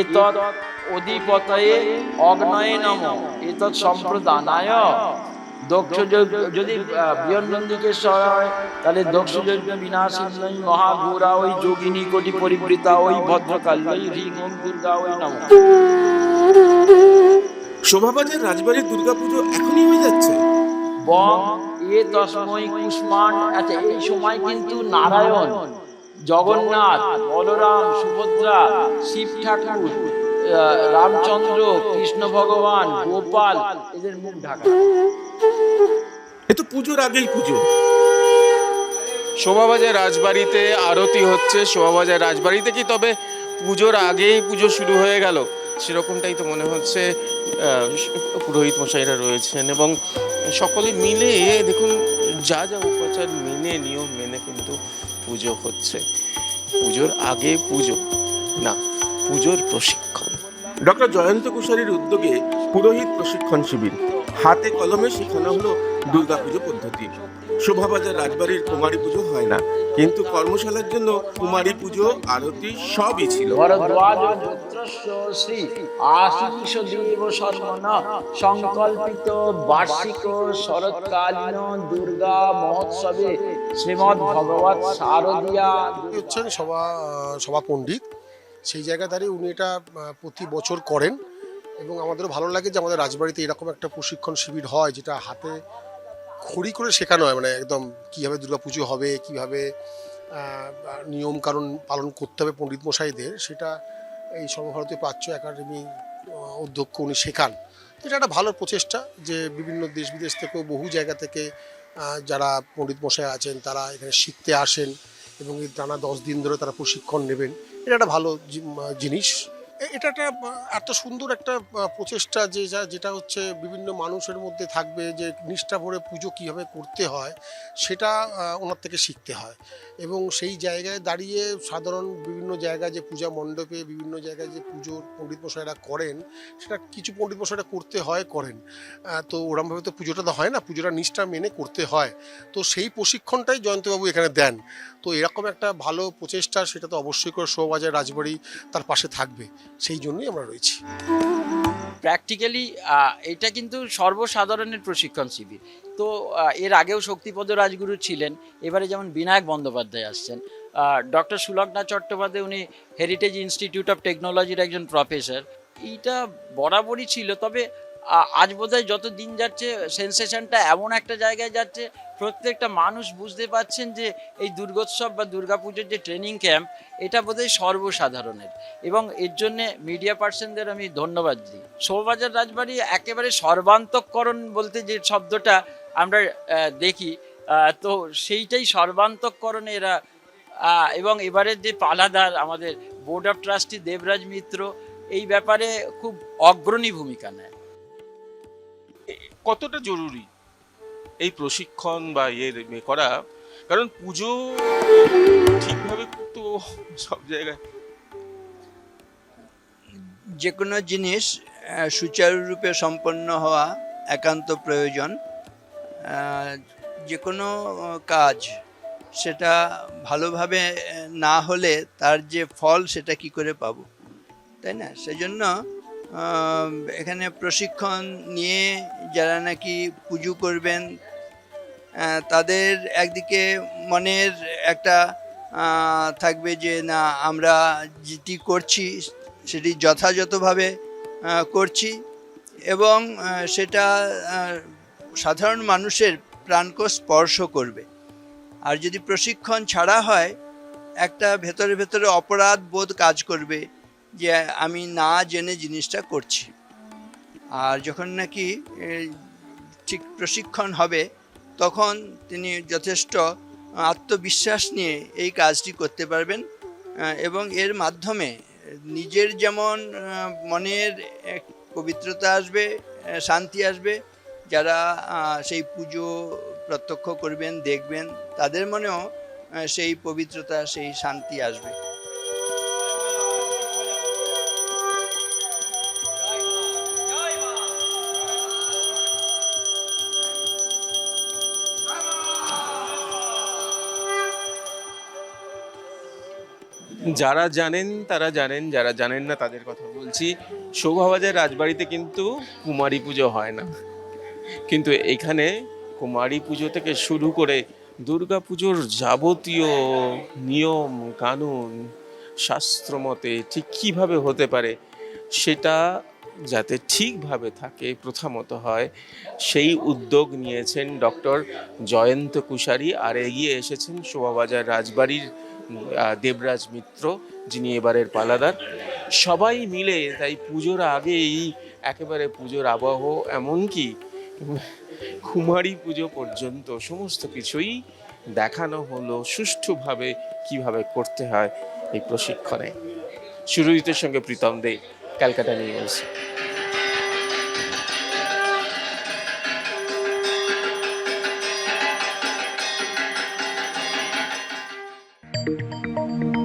এতৎ অধিপতয়ে অগ্নয়ে নম। এতৎ সম্প্রদানায়। দক্ষ যদি বিয়নন্দিকে হয় তাহলে দক্ষ যজ্ঞ বিনাশিনী মহাগুরা ওই যোগিনী কোটি পরিবৃতা ওই ভদ্রকাল ওই হ্রিং ওম দুর্গা ওই নম। শোভাবাজার রাজবাড়ির দুর্গাপুজো এখনই হয়ে যাচ্ছে। বং এ তসময় কুষ্মান আচ্ছা এই সময় কিন্তু নারায়ণ। জগন্নাথ বলরাম সুভদ্রা শিব ঠাকুর রামচন্দ্র কৃষ্ণ ভগবান গোপাল এদের মুখ ঢাকা। এ তো পুজোর আগেই পুজো। শোভাবাজার রাজবাড়িতে আরতি হচ্ছে শোভাবাজার রাজবাড়িতে কি? তবে পুজোর আগেই পুজো শুরু হয়ে গেল। সেরকমটাই তো মনে হচ্ছে পুরোহিত মশাইরা রয়েছেন এবং সকলে মিলে দেখুন যা যা উপাচার মেনে নিয়ম মেনে কিন্তু পুজো হচ্ছে। পুজোর আগে পুজো না পুজোর প্রশিক্ষণ। ডক্টর জয়ন্ত কুশারীর উদ্যোগে পুরোহিত প্রশিক্ষণ শিবির। হাতে কলমে শেখানো হলো দুর্গাপুজো পদ্ধতি। শোভাবাজার রাজবাড়ির কুমারী পুজো হয় না কিন্তু কর্মশালার জন্য কুমারী পুজো আরতি সবই ছিল। সংকল্পিত বার্ষিক শরৎকালীন দুর্গা মহোৎসবে ভগবত শারদিয়া হচ্ছেন সভা সভা পণ্ডিত। সেই জায়গায় দাঁড়িয়ে উনি এটা প্রতি বছর করেন এবং আমাদেরও ভালো লাগে যে আমাদের রাজবাড়িতে এরকম একটা প্রশিক্ষণ শিবির হয় যেটা হাতে খড়ি করে শেখানো হয় মানে একদম কীভাবে দুর্গাপুজো হবে, কীভাবে নিয়মকানুন পালন করতে হবে পণ্ডিত মশাইদের সেটা এই সর্বভারতীয় প্রাচ্য একাডেমি অধ্যক্ষ উনি শেখান। এটা একটা ভালো প্রচেষ্টা যে বিভিন্ন দেশ বিদেশ থেকেও বহু জায়গা থেকে যারা পণ্ডিত মশাই আছেন, তারা এখানে শিখতে আসেন এবং টানা দশ দিন ধরে তারা প্রশিক্ষণ নেবেন। এটা একটা ভালো জিনিস। এটা একটা এত সুন্দর একটা প্রচেষ্টা যে যা- যেটা হচ্ছে বিভিন্ন মানুষের মধ্যে থাকবে যে নিষ্ঠা ভরে পুজো কীভাবে করতে হয়, সেটা ওনার থেকে শিখতে হয়। এবং সেই জায়গায় দাঁড়িয়ে সাধারণ বিভিন্ন জায়গায় যে পূজা মণ্ডপে, বিভিন্ন জায়গায় যে পুজোর পণ্ডিত মশাইরা করেন, সেটা কিছু পণ্ডিত মশাইরা করতে হয়, করেন। তো ওরমভাবে তো পুজোটা তো হয় না, পুজোটা নিষ্ঠা মেনে করতে হয়। তো সেই প্রশিক্ষণটাই জয়ন্তবাবু এখানে দেন। তো এরকম একটা ভালো প্রচেষ্টা, সেটা তো অবশ্যই করে শোভাবাজার রাজবাড়ি তার পাশে থাকবে। সেই জন্যই আমরা রয়েছি। প্র্যাকটিক্যালি এটা কিন্তু সর্বসাধারণের প্রশিক্ষণ শিবির। তো এর আগেও শক্তিপদ রাজগুরু ছিলেন, এবারে যেমন বিনায়ক বন্দ্যোপাধ্যায় আসছেন ডক্টর সুলগ্না চট্টোপাধ্যায় উনি হেরিটেজ ইনস্টিটিউট অফ টেকনোলজির একজন প্রফেসর এইটা বরাবরই ছিল, তবে আজ বোধহয় যত দিন যাচ্ছে সেন্সেশনটা এমন একটা জায়গায় যাচ্ছে, প্রত্যেকটা মানুষ বুঝতে পারছেন যে এই দুর্গোৎসব বা দুর্গাপুজোর যে ট্রেনিং ক্যাম্প এটা বোধহয় সর্বসাধারণের। এবং এর জন্য মিডিয়া পার্সনদের আমি ধন্যবাদ দিই। শোভাবাজার রাজবাড়ি একেবারে সর্বান্তকরণ বলতে যে শব্দটা আমরা দেখি তো সেইটাই সর্বান্তকরণে এরা এবং এবারের যে পালাদার আমাদের board of trustee Debraj Mitra, এই ব্যাপারে খুব অগ্রণী ভূমিকা নেয়। কতটা জরুরি এই প্রশিক্ষণ বা ইয়ে করা? কারণ পুজো ঠিকভাবে তো সব জায়গায়। যে কোনো জিনিস সুচারুরূপে সম্পন্ন হওয়া একান্ত প্রয়োজন। যে কোনো কাজ সেটা ভালোভাবে না হলে তার যে ফল সেটা কি করে পাবো? তাই না? সেজন্য এখানে প্রশিক্ষণ নিয়ে যারা নাকি পুজো করবেন তাদের একদিকে মনের একটা থাকবে যে না, আমরা যেটি করছি সেটি যথাযথভাবে করছি এবং সেটা সাধারণ মানুষের প্রাণকে স্পর্শ করবে। আর যদি প্রশিক্ষণ ছাড়া হয়, একটা ভেতরে ভেতরে অপরাধ বোধ কাজ করবে। যে আমি না জেনে জিনিসটা করছি। আর যখন নাকি ঠিক প্রশিক্ষণ হবে, তখন তিনি যথেষ্ট আত্মবিশ্বাস নিয়ে এই কাজটি করতে পারবেন এবং এর মাধ্যমে নিজের যেমন মনের পবিত্রতা আসবে শান্তি আসবে, যারা সেই পুজো প্রত্যক্ষ করবেন, দেখবেন, তাদের মনেও সেই পবিত্রতা, সেই শান্তি আসবে। যারা জানেন, তারা জানেন, যারা জানেন না তাদের কথা বলছি। শোভাবাজার রাজবাড়িতে কিন্তু কুমারী পুজো হয় না। কিন্তু এখানে কুমারী পুজো থেকে শুরু করে দুর্গা পুজোর যাবতীয় নিয়ম, কানুন, শাস্ত্রমতে ঠিক কীভাবে হতে পারে সেটা যাতে ঠিকভাবে থাকে, প্রথমত হয়, সেই উদ্যোগ নিয়েছেন ডক্টর জয়ন্ত কুশারি আর এগিয়ে এসেছেন শোভাবাজার রাজবাড়ির দেবরাজ মিত্র, যিনি এবারের পালাদার। সবাই মিলে তাই পুজোর আগেই একেবারে পুজোর আবহ, এমনকি কুমারী পুজো পর্যন্ত সমস্ত কিছুই দেখানো হলো সুষ্ঠুভাবে কীভাবে করতে হয় এই প্রশিক্ষণে। সুরজিতের সঙ্গে প্রীতম দে, ক্যালকাটা নিউজ। Música